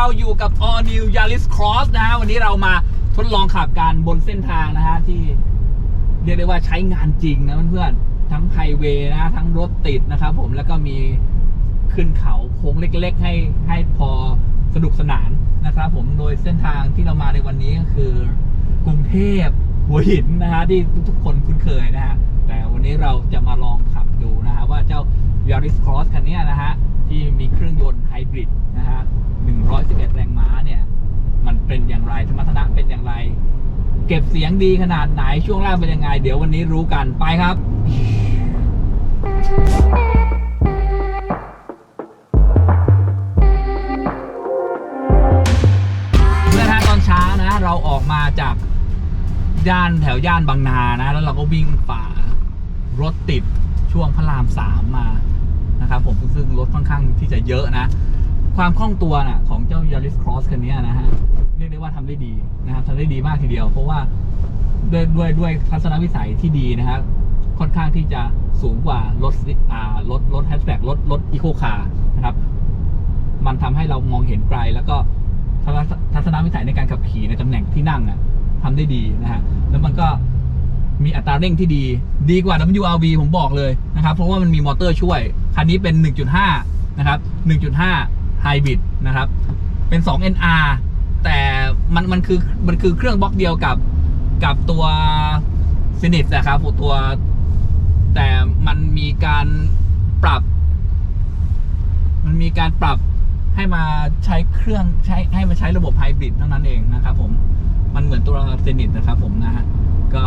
เราอยู่กับ All New Yaris Cross นะฮะ วันนี้เรามาทดลองขับกันบนเส้นทางนะฮะ ที่เรียกได้ว่าใช้งานจริงนะเพื่อนๆ ทั้งไฮเวย์นะทั้งรถติดนะครับผมแล้วก็มีขึ้นเขาโค้งเล็กๆ ให้ให้พอสนุกสนานนะครับผมโดยเส้นทางที่เรามาในวันนี้ก็คือกรุงเทพหัวหินนะฮะที่ทุกๆคนคุ้นเคยนะฮะ แต่วันนี้เราจะมาลองขับดูนะฮะว่าเจ้า Yaris Cross คันนี้นะฮะ ที่มีเครื่องยนต์ไฮบริดนะฮะ 111 แรงม้าเนี่ย มันเป็นอย่างไรสมรรถนะเป็นอย่างไร เก็บเสียงดีขนาดไหนช่วงล่างเป็นยังไง เดี๋ยววันนี้รู้กันไปครับเมื่อฮะตอนเช้านะ เราออกมาจากย่านแถวย่านบางนานะ แล้วเราก็วิ่งฝ่ารถติดช่วงพระรามสามมานะครับผมซึ่งรถค่อนข้างที่จะเยอะนะ ความคล่องตัวน่ะของเจ้า Yaris Cross คันนี้นะฮะเรียกได้ว่าทำได้ดีนะครับทำได้ดีมากทีเดียว เพราะว่าด้วยด้วยด้วยทัศนวิสัยที่ดีนะครับค่อนข้างที่จะสูงกว่ารถอ่ารถรถแฮชแบ็กรถรถอีโคคาร์นะครับ มันทำให้เรามองเห็นไกล แล้วก็ทัศนวิสัยในการขับขี่ในตำแหน่งที่นั่งอะทำได้ดีนะฮะแล้วมันก็มีอัตราเร่งที่ดี ดีกว่า WRV ผมบอกเลยนะครับ เพราะว่ามันมีมอเตอร์ช่วย คันนี้เป็น 1.5 นะครับ 1.5 ไฮบริดนะครับ เป็น 2 NR แต่มันมันคือมันคือเครื่องบล็อกเดียวกับกับตัวซินิตนะครับตัว แต่มันมีการปรับ มันมีการปรับให้มาใช้เครื่องใช้ให้มาใช้ระบบไฮบริดเท่านั้นเองนะครับผมมันเหมือนตัวเซนิตนะครับผมนะฮะก็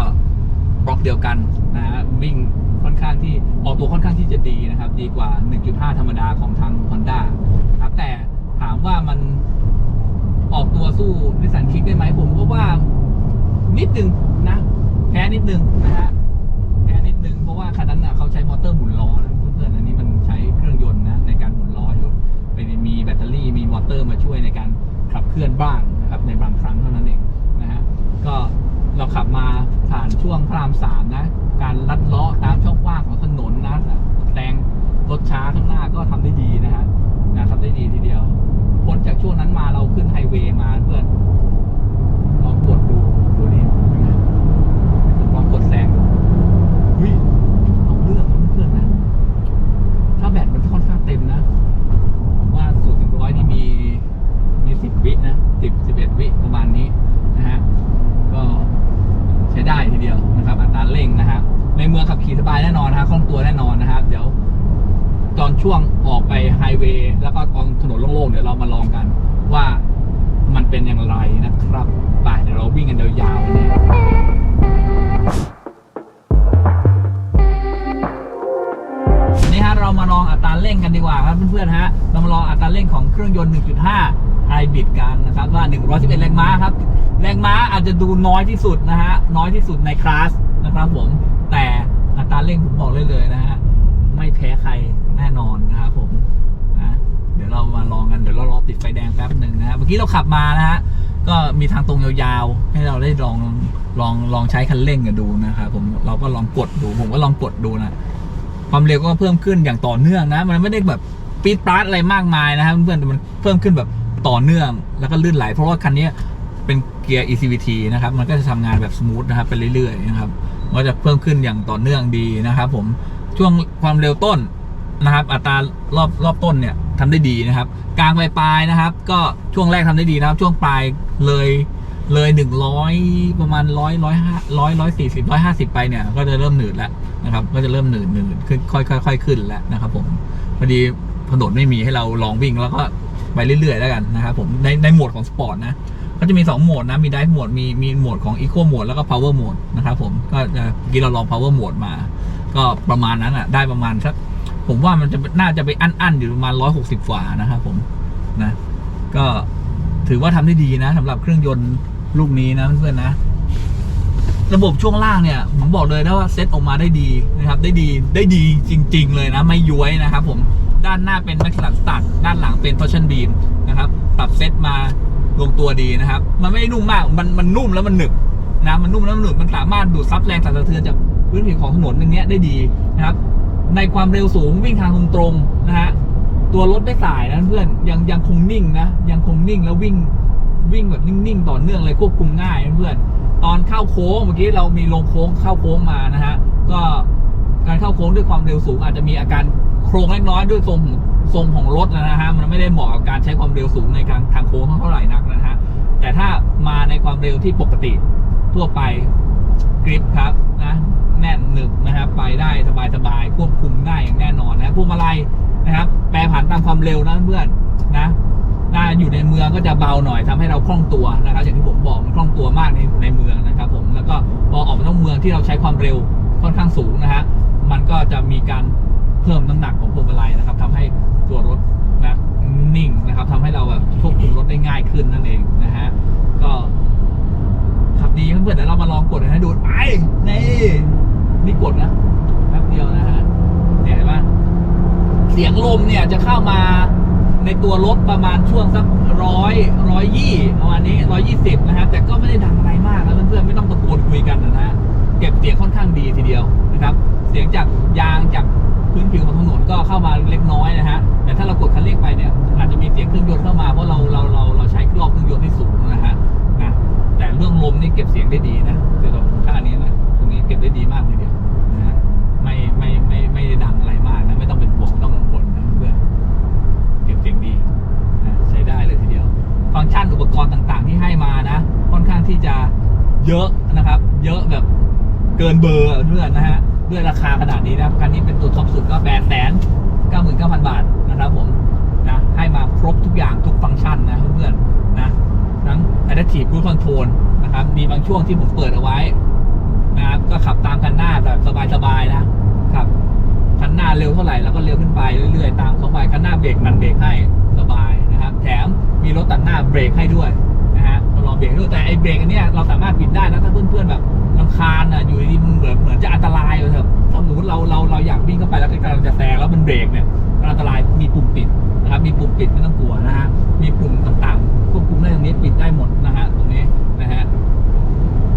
บล็อกเดียวกันนะฮะวิ่งค่อนข้างที่ออกตัวค่อนข้างที่จะดีนะครับ ดีกว่า 1.5 ธรรมดาของทาง Honda ครับแต่ถามว่ามันออกตัวสู้นิสสันคิกได้ไหมผมก็ว่านิดนึงนะ แพ้นิดนึงนะฮะแค่นิดนึงเพราะว่าคันนั้นน่ะเขาใช้มอเตอร์หมุนล้อนะเพื่อนๆอันนี้มันใช้เครื่องยนต์นะในการหมุนล้ออยู่เป็นมีแบตเตอรี่มีมอเตอร์มาช่วยในการขับเคลื่อนบ้าง เรามาลองอัตราเร่งกันดีกว่าครับเพื่อนๆฮะเรามาลองอัตราเร่งของเครื่องยนต์ 1.5 ไฮบริดกันนะครับว่า 111 แรงม้าครับ แรงม้าอาจจะดูน้อยที่สุดนะฮะน้อยที่สุดในคลาสนะครับผมแต่อัตราเร่งผมบอกเลยเลยนะฮะไม่แพ้ใครแน่นอนนะครับผมนะเดี๋ยวเรามาลองกันเดี๋ยวเรารอติดไฟแดงแป๊บหนึ่งนะฮะเมื่อกี้เราขับมานะฮะก็มีทางตรงยาวๆ ให้เราได้ลองลองลองใช้คันเร่งกันดูนะครับผมเราก็ลองกดดูผมก็ลองกดดูนะ ความเร็วก็เพิ่มขึ้นอย่างต่อเนื่องนะ มันไม่ได้แบบปี๊ดปราดอะไรมากมายนะครับเพื่อนๆแต่มันเพิ่มขึ้นแบบต่อเนื่อง แล้วก็ลื่นไหล เพราะว่าคันนี้เป็นเกียร์ ECVT นะครับ มันก็จะทำงานแบบสมูทนะครับไปเรื่อยๆนะครับมันก็จะเพิ่มขึ้นอย่างต่อเนื่องดีนะครับ ผมช่วงความเร็วต้นนะครับ อัตรารอบรอบต้นเนี่ยทำได้ดีนะครับ กลางปลายปลายนะครับ ก็ช่วงแรกทำได้ดีนะครับ ช่วงปลายเลย เลยหนึ่งร้อยประมาณร้อยร้อยห้าร้อยร้อยสี่สิบร้อยห้าสิบไปเนี่ยก็จะเริ่มหนืดแล้วนะครับ ก็จะเริ่มหนืดหนืดขึ้นค่อยค่อยค่อยขึ้นแล้วนะครับผมพอดีถนนไม่มีให้เราลองวิ่งแล้วก็ไปเรื่อยๆแล้วกันนะครับผมในในโหมดของสปอร์ตนะก็จะมี 2 โหมดนะ มีไดฟ์โหมด มีมีโหมดของ Eco โหมดแล้วก็ Power โหมดนะครับผม ก็จะเมื่อกี้เราลอง Power โหมดมา ก็ประมาณนั้นอะ ได้ประมาณสัก ผมว่ามันจะน่าจะไปอั้นๆ อยู่ประมาณ 160ฝ่านะครับผม นะ ก็ถือว่าทำได้ดีนะสำหรับเครื่องยนต์ ลูกนี้นะเพื่อนๆนะ ระบบช่วงล่างเนี่ยผมบอกเลยนะว่าเซตออกมาได้ดีนะครับ ได้ดีได้ดีจริง ๆ เลยนะ ไม่ย้วยนะครับผมด้านหน้าเป็นแมคลา n สตัดด้านหลังเป็น torsion beam นะครับ ปรับเซตมาลงตัวดีนะครับ มันไม่นุ่มมากมันมันนุ่มแล้วมันหนึบนะมันนุ่มแล้วมันหนึบมันสามารถดูดซับแรงสั่นสะเทือนจากพื้นผิวของถนนอย่างเงี้ยได้ดีนะครับ ในความเร็วสูงวิ่งทางตรงๆนะฮะตัวรถไม่สายนะเพื่อนยังยังคงนิ่งนะยังคงนิ่งแล้ววิ่ง วิ่งแบบนิ่งๆ ต่อเนื่องเลยควบคุมง่ายเพื่อนตอนเข้าโค้งเมื่อกี้เรามีลงโค้งเข้าโค้งมานะฮะก็การเข้าโค้งด้วยความเร็วสูง อาจจะมีอาการโครงเล็กน้อยด้วยทรงของทรงของรถนะฮะมันไม่ได้เหมาะกับการใช้ความเร็วสูงในการทางโค้งเท่าไหร่นักนะฮะแต่ถ้ามาในความเร็วที่ปกติทั่วไปกริปครับนะแน่นหนึบนะครับไปได้สบายๆควบคุมง่ายอย่างแน่นอนนะพวงมาลัยนะครับ แปรผันตามความเร็วนะเพื่อนนะ น่าอยู่ในเมืองก็จะเบาหน่อยทำให้เราคล่องตัวนะครับ อย่างที่ผมบอกมันคล่องตัวมากในในเมืองนะครับ ผมแล้วก็พอออกมาต้องเมืองที่เราใช้ความเร็วค่อนข้างสูงนะฮะมันก็จะมีการเพิ่มน้ำหนักของพวงมาลัยนะครับทำให้ตัวรถนะนิ่งนะครับทำให้เราแบบควบคุมรถได้ง่ายขึ้นนั่นเองนะฮะก็ขับดีเพื่อนเดี๋ยวเรามาลองกดให้ดูไปนี่นี่กดนะแป๊บเดียวนะฮะเนี่ยเห็นไหมเสียงลมเนี่ยจะเข้ามา ในตัวรถประมาณช่วงสักร้อยร้อยยี่ประมาณนี้ร้อยยี่สิบนะฮะแต่ก็ไม่ได้ดังอะไรมากนะเพื่อนๆไม่ต้องตะโกนคุยกันนะฮะเก็บเสียงค่อนข้างดีทีเดียวนะครับ เสียงจากยางจากพื้นผิวของถนนก็เข้ามาเล็กน้อยนะฮะแต่ถ้าเรากดคันเร่งไปเนี่ยอาจจะมีเสียงเครื่องยนต์เข้ามาเพราะเราเราเราเราใช้รอบเครื่องยนต์ที่สูงนะฮะนะแต่เรื่องลมนี่เก็บเสียงได้ดีนะเกี่ยวกับค่านี้นะตรงนี้เก็บได้ดีมากทีเดียวนะฮะไม่ไม่ไม่ไม่ได้ดังอะไร ฟังก์ชันอุปกรณ์ต่างๆ ที่ให้มานะ ค่อนข้างที่จะเยอะนะครับ เยอะแบบเกินเบอร์เพื่อนนะฮะด้วยราคาขนาดนี้นะครับคันนี้เป็นตัวท็อปสุดก็แปดแสนเก้าหมื่นเก้าพันบาทนะครับผมนะให้มาครบทุกอย่างทุกฟังก์ชันนะเพื่อนๆนะทั้ง Adaptive Cruise Control นะครับมีบางช่วงที่ผมเปิดเอาไว้นะครับก็ขับตามคันหน้าแบบสบายๆนะครับคันหน้าเร็วเท่าไหร่แล้วก็เร็วขึ้นไปเรื่อยๆ ตามเข้าไปคันหน้าเบรกมันเบรกให้สบายนะครับ แถม มีรถตัดหน้าเบรกให้ด้วยนะฮะรอเบรกด้วยแต่ไอ้เบรกอันเนี้ยเราสามารถปิดได้นะถ้าเพื่อนๆแบบลำคาญอะอยู่ดีมันเหมือนเหมือนจะอันตรายเลยครับถ้าสมมติเราเราเราอยากวิ่งเข้าไปแล้วกำลังจะแซงแล้วมันเบรกเนี่ยมันอันตรายมีปุ่มปิดนะครับมีปุ่มปิดไม่ต้องกลัวนะฮะมีปุ่มต่างๆควบคุมได้ตรงนี้ปิดได้หมดนะฮะตรงนี้นะฮะ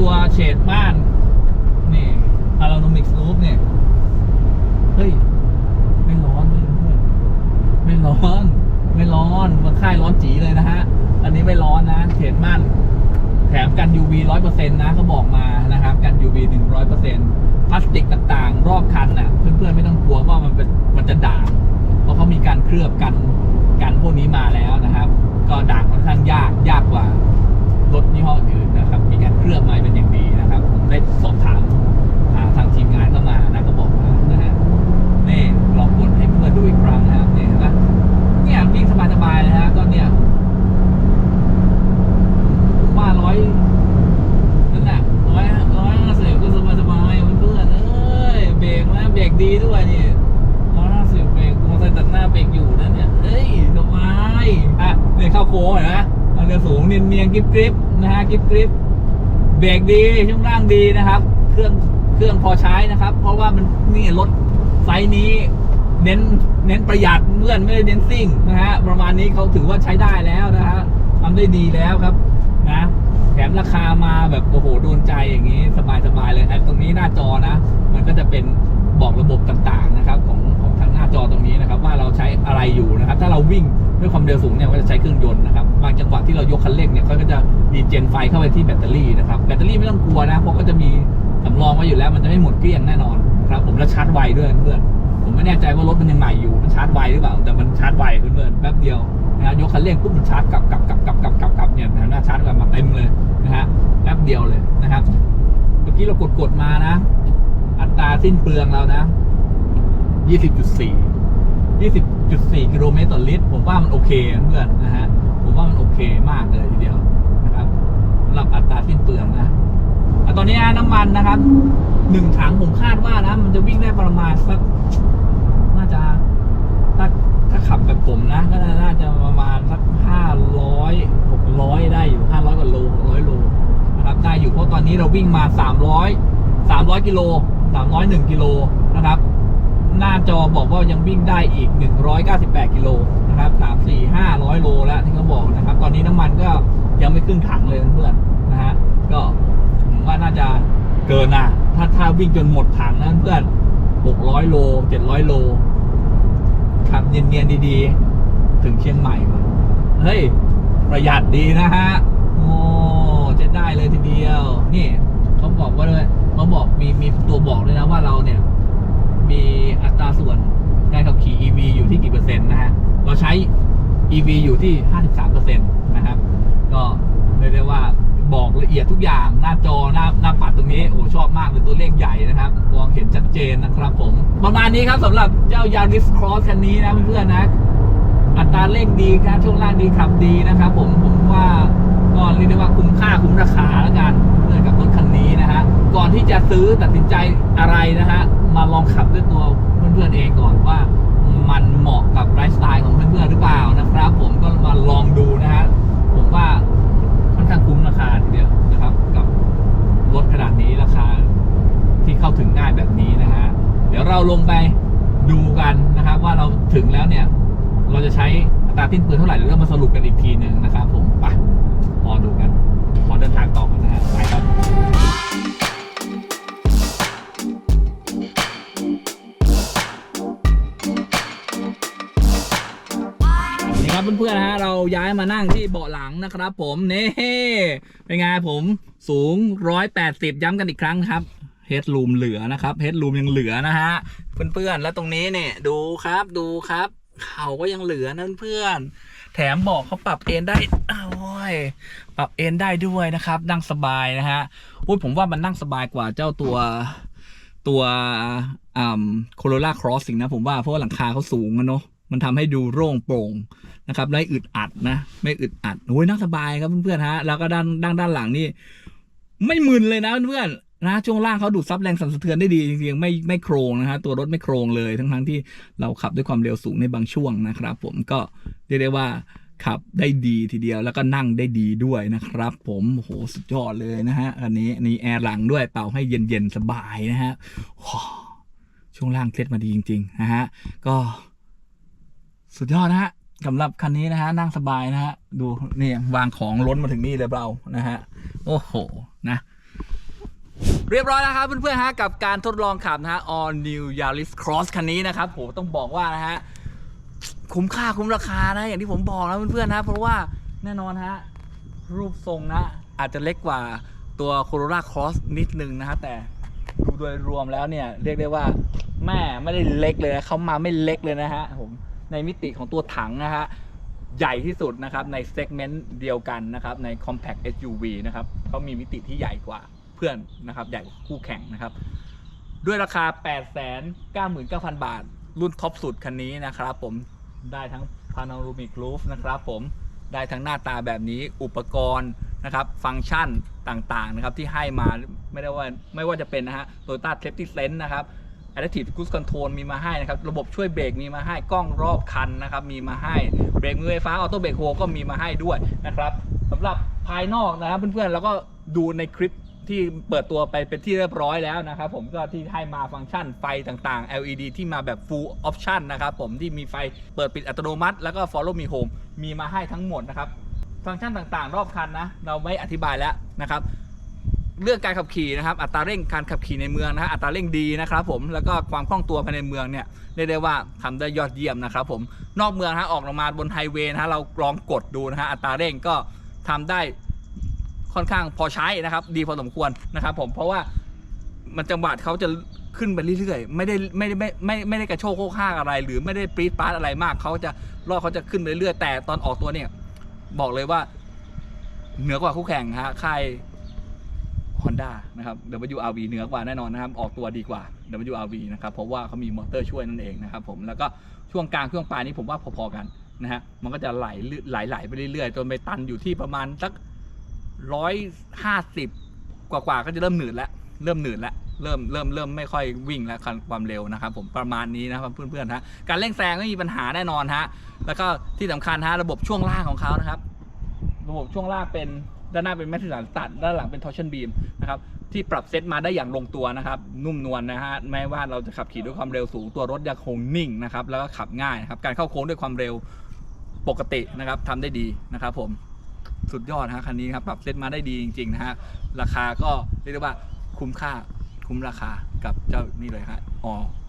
ตัวเฉดม่านนี่พาราโนมิกส์ลูปเนี่ยเฮ้ยไม่ร้อนเลยเพื่อนไม่ร้อน ไม่ร้อนเมันค่ายร้อนจีเลยนะฮะ อันนี้ไม่ร้อนนะเขนมั่น แถมกัน UV ร้อยเปอร์เซ็นต์นะเขาบอกมานะครับกัน UV หนึ่งร้อยเปอร์เซ็นต์พลาสติกต่างๆ รอบคันน่ะ เพื่อนๆไม่ต้องกลัวว่ามันเป็นมันจะด่าง เพราะเขามีการเคลือบกันกันพวกนี้มาแล้วนะครับ ก็ด่างค่อนข้างยากยากกว่ารถยี่ห้ออื่นนะครับ มีการเคลือบมาเป็นอย่างดีนะครับ ผมได้สอบถาม บายๆนะฮะก็เนี่ยว่าร้อยนั่นแหละร้อยร้อยห้าสิบก็สบายๆเพื่อนเอ้ยเบรกนะเบรกดีด้วยนี่ร้อยห้าสิบเบรกมอเตอร์ไซค์ตัดหน้าเบรกอยู่นะเนี่ยเฮ้ยสบายอะเนี่ยเข้าโค้งเห็นไหมความเร็วสูงเนียนเนียนกริบกริบนะฮะกริบกริบเบรกดีช่วงล่างดีนะครับ เครื่องเครื่องพอใช้นะครับ เพราะว่ามันนี่รถไซส์นี้ เน้น เน้นประหยัดเพื่อนไม่ได้เน้นซิ่งนะฮะประมาณนี้เขาถือว่าใช้ได้แล้วนะฮะทำได้ดีแล้วครับนะแถมราคามาแบบโอ้โหโดนใจอย่างนี้สบายๆเลยแต่ตรงนี้หน้าจอนะ มันก็จะเป็นบอกระบบต่างๆนะครับของของทางหน้าจอตรงนี้นะครับ ว่าเราใช้อะไรอยู่นะครับ ถ้าเราวิ่งด้วยความเร็วสูงเนี่ยก็จะใช้เครื่องยนต์นะครับบางจังหวะที่เรายกคันเร่งเนี่ยเขาก็จะดีเจนไฟเข้าไปที่แบตเตอรี่นะครับแบตเตอรี่ไม่ต้องกลัวนะเพราะก็จะมีสำรองไว้อยู่แล้วมันจะไม่หมดเกลี้ยงแน่นอนครับผมแล้วชาร์จไวด้วยเพื่อน ไม่แน่ใจว่ารถมันยังใหม่อยู่มันชาร์จไวหรือเปล่า แต่มันชาร์จไวเพื่อนๆแป๊บเดียวนะฮะยกคันเร่งปุ๊บมันชาร์จกลับกลับกลับกลับกลับกลับกลับเนี่ยแถวหน้าชาร์จกลับมาเต็มเลยนะฮะแป๊บเดียวเลยนะครับเมื่อกี้เรากดกดๆมานะ อัตราสิ้นเปลืองเรานะ20.4 20.4กิโลเมตรต่อลิตรผมว่ามันโอเคเพื่อนนะฮะผมว่ามันโอเคมากเลยทีเดียวนะครับสำหรับอัตราสิ้นเปลืองนะตอนนี้น้ำมันนะครับหนึ่งถังผมคาดว่านะ มันจะวิ่งได้ประมาณสัก ถ้าขับแบบผมนะก็น่าจะประมาณสักห้าร้อยหกร้อยได้อยู่ห้าร้อยกว่าโลหกร้อยโลนะครับได้อยู่เพราะตอนนี้เราวิ่งมาสามร้อยสามร้อยกิโลสามร้อยหนึ่งกิโลนะครับ หน้าจอบอกว่ายังวิ่งได้อีก198กิโลนะครับ3 4 500โลแล้วที่เขาบอกนะครับ ตอนนี้น้ำมันก็ยังไม่ครึ่งถังเลยเพื่อนนะฮะก็ผมว่าน่าจะเกินนะถ้าถ้าวิ่งจนหมดถังนะเพื่อน600โล700โล ขับเนียนๆดีๆ ถึงเชียงใหม่ว่ะเฮ้ย ประหยัดดีนะฮะ โอ้จะได้เลยทีเดียว นี่เขาบอกว่าเลยเขาบอกมีมีตัวบอกเลยนะว่าเราเนี่ย มีอัตราส่วนการขับขี่ EV อยู่ที่กี่เปอร์เซ็นต์นะฮะ เราใช้ EV อยู่ที่ 53เปอร์เซ็นต์นะครับ ก็เรียกได้ว่า บอกละเอียดทุกอย่างหน้าจอหน้าหน้าปัดตรงนี้โอ้ชอบมากเลยตัวเลขใหญ่นะครับมองเห็นชัดเจนนะครับผมประมาณนี้ครับสำหรับเจ้ายาริสครอสคันนี้นะเพื่อนๆนะอัตราเร่งดีครับช่วงล่างดีขับดีนะครับ ผมผมว่าก็เรียกได้ว่าคุ้มค่าคุ้มราคาแล้วกันเนื่องกับรถคันนี้นะฮะก่อนที่จะซื้อตัดสินใจอะไรนะฮะมาลองขับด้วยตัวเพื่อนๆเองก่อนว่ามันเหมาะกับไลฟ์สไตล์ของเพื่อนๆหรือเปล่านะครับ ผมก็มาลองดูนะฮะผมว่า ค่อนข้างคุ้มราคาทีเดียวนะครับ กับรถขนาดนี้ราคาที่เข้าถึงง่ายแบบนี้นะฮะเดี๋ยวเราลงไปดูกันนะครับ ว่าเราถึงแล้วเนี่ย เราจะใช้อัตราทิ้นปืนเท่าไหร่เดี๋ยวเรามาสรุปกันอีกทีหนึ่งนะครับ ผมไปรอดูกันขอเดินทางต่อกันนะฮะไปครับ เพื่อนๆนะฮะเราย้ายมานั่งที่เบาะหลังนะครับ ผมนี่เป็นไงผมสูง 180 ย้ำกันอีกครั้งครับเฮดรูมเหลือนะครับเฮดรูมยังเหลือนะฮะเพื่อนๆแล้วตรงนี้เนี่ยดูครับดูครับเขาก็ยังเหลือนะเพื่อนแถมบอกเขาปรับเอนได้อ้าวโอ้ยปรับเอนได้ด้วยนะครับ นั่งสบายนะฮะอุ้ยผมว่ามันนั่งสบายกว่าเจ้าตัวตัวอ่าโคโรล่าครอสสิงนะผมว่าเพราะว่าหลังคาเขาสูงอะเนาะ มันทำให้ดูโล่งโปร่งนะครับไม่อึดอัดนะ ไม่อึดอัดโอ้ยนั่งสบายครับเพื่อนๆฮะแล้วก็ด้านด้านด้านหลังนี่ไม่มึนเลยนะเพื่อนนะช่วงล่างเขาดูดซับแรงสั่นสะเทือนได้ดีจริงๆไม่ไม่โครงนะฮะตัวรถไม่โครงเลยทั้งทั้งที่เราขับด้วยความเร็วสูงในบางช่วงนะครับ ผมก็เรียกได้ว่าขับได้ดีทีเดียวแล้วก็นั่งได้ดีด้วยนะครับ ผมโหสุดยอดเลยนะฮะอันนี้นี่แอร์หลังด้วยเป่าให้เย็นๆสบายนะฮะช่วงล่างเซ็ตมาดีจริงๆนะฮะก็ สุดยอดนะฮะสำหรับคันนี้นะฮะนั่งสบายนะฮะดูนี่วางของล้นมาถึงนี่เลยเรานะฮะโอ้โหนะเรียบร้อยแล้วครับเพื่อนๆฮะกับการทดลองขับนะฮะ All New Yaris Cross คันนี้นะครับโหต้องบอกว่านะฮะคุ้มค่าคุ้มราคานะอย่างที่ผมบอกนะเพื่อนๆนะเพราะว่าแน่นอนฮะรูปทรงนะ อาจจะเล็กกว่าตัว Corolla Cross นิดนึงนะฮะแต่ดูโดยรวมแล้วเนี่ยเรียกได้ว่าแม่ไม่ได้เล็กเลยนะเขามาไม่เล็กเลยนะฮะผม ในมิติของตัวถังนะฮะใหญ่ที่สุดนะครับในเซกเมนต์เดียวกันนะครับใน Compact SUV นะครับเขามีมิติที่ใหญ่กว่าเพื่อนนะครับใหญ่กว่าคู่แข่งนะครับ ด้วยราคา 899,000 บาท รุ่นท็อปสุดคันนี้นะครับผมได้ทั้ง Panoramic Roof นะครับผมได้ทั้งหน้าตาแบบนี้อุปกรณ์นะครับฟังก์ชันต่างๆนะครับที่ให้มาไม่ได้ว่าไม่ว่าจะเป็นนะฮะ Toyota Safety Sense นะครับ Adaptive Cruise Control มีมาให้นะครับ ระบบช่วยเบรกมีมาให้กล้องรอบคันนะครับ มีมาให้เบรกมือไฟฟ้าออโต้เบรกโฮก็มีมาให้ด้วยนะครับสำหรับภายนอกนะครับเพื่อนๆ แล้วก็ดูในคลิปที่เปิดตัวไปเป็นที่เรียบร้อยแล้วนะครับผมก็ที่ให้มาฟังก์ชันไฟต่างๆ LED ที่มาแบบ full option นะครับผมที่มีไฟเปิดปิดอัตโนมัติ แล้วก็ follow me home มีมาให้ทั้งหมดนะครับ ฟังก์ชันต่างๆ รอบคันนะ เราไม่อธิบายแล้วนะครับ เรื่องการขับขี่นะครับ อัตราเร่งการขับขี่ในเมืองนะฮะอัตราเร่งดีนะครับผมแล้วก็ความคล่องตัวภายในเมืองเนี่ยเรียกได้ว่าทำได้ยอดเยี่ยมนะครับผมนอกเมืองฮะออกลงมาบนไฮเวย์นะฮะเราลองกดดูนะฮะอัตราเร่งก็ทำได้ค่อนข้างพอใช้นะครับ ดีพอสมควรนะครับผมเพราะว่ามันจังหวะเขาจะขึ้นไปเรื่อยๆ ไม่ได้ไม่ได้ไม่ไม่ไม่ได้กระโชกโคกห้างอะไร หรือไม่ได้ปรี๊ดปาร์ตอะไรมากเขาจะรอเขาจะขึ้นไปเรื่อยๆแต่ตอนออกตัวเนี่ย บอกเลยว่า เหนือกว่าคู่แข่งฮะค่าย Honda นะครับ WRV เหนือกว่าแน่นอนนะครับ ออกตัวดีกว่า WRV นะครับ เพราะว่าเขามีมอเตอร์ช่วยนั่นเองนะครับผม แล้วก็ช่วงกลางช่วงปลายนี้ผมว่าพอๆกันนะฮะ มันก็จะไหลไหลไหลไปเรื่อยๆ จนไปตันอยู่ที่ประมาณสักร้อยห้าสิบกว่าๆ ก็จะเริ่มหนืดแล้ว เริ่มหนืดแล้วเริ่มเริ่มเริ่มไม่ค่อยวิ่งแล้วความเร็วนะครับ ผมประมาณนี้นะครับเพื่อนๆฮะการเร่งแซงไม่มีปัญหาแน่นอนฮะแล้วก็ที่สำคัญฮะระบบช่วงล่างของเขานะครับ ระบบช่วงล่างเป็น ด้านหน้าเป็นแมทริสันตัด ด้านหลังเป็นทอร์ชันบีมนะครับที่ปรับเซตมาได้อย่างลงตัวนะครับ นุ่มนวลนะฮะแม้ว่าเราจะขับขี่ด้วยความเร็วสูงตัวรถยังคงนิ่งนะครับแล้วก็ขับง่ายนะครับการเข้าโค้งด้วยความเร็วปกตินะครับทำได้ดีนะครับผมสุดยอดฮะคันนี้ครับปรับเซตมาได้ดีจริงๆนะฮะราคาก็เรียกได้ว่าคุ้มค่าคุ้มราคากับเจ้านี่เลยครับ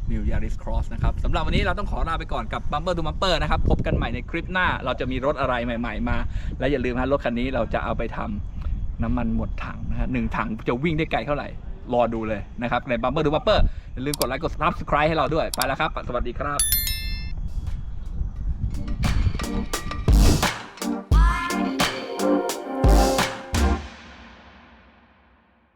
มิวยาริสครอสนะครับสำหรับวันนี้เราต้องขอลาไปก่อนกับบัมเปอร์ตูมัมเปอร์นะครับ พบกันใหม่ในคลิปหน้า เราจะมีรถอะไรใหม่ ๆ มา และอย่าลืมฮะรถคันนี้เราจะเอาไปทำน้ำมันหมดถังนะฮะหนึ่งถังจะวิ่งได้ไกลเท่าไหร่ รอดูเลยนะครับในบัมเปอร์ดูบัมเปอย่าลืมกดไลค์กด Subscribe ให้เราด้วยไปแล้วครับ สวัสดีครับ